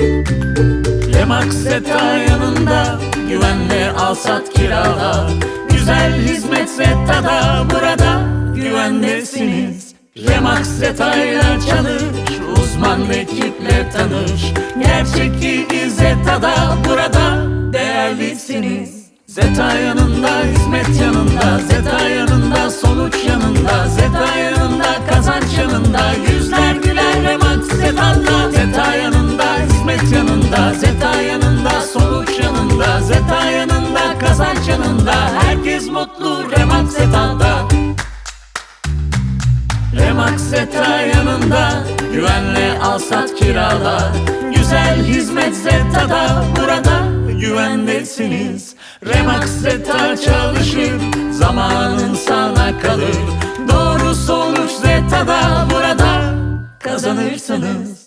Remax Zeta yanında Güvenle al sat kirala. Güzel hizmet Zeta'da Burada güvendesiniz. Remax Zeta ile çalış Uzman ekiple tanış. Gerçek ilgi Zeta'da Burada değerlisiniz. Zeta yanında, hizmet yanında Zeta yanında, kazanç yanında Herkes mutlu Remax Zeta'da Remax Zeta yanında Güvenle al sat kirala Güzel hizmet Zeta'da Burada güvendesiniz Remax Zeta çalışır Zamanın sana kalır. Doğru sonuç Zeta'da Burada kazanırsınız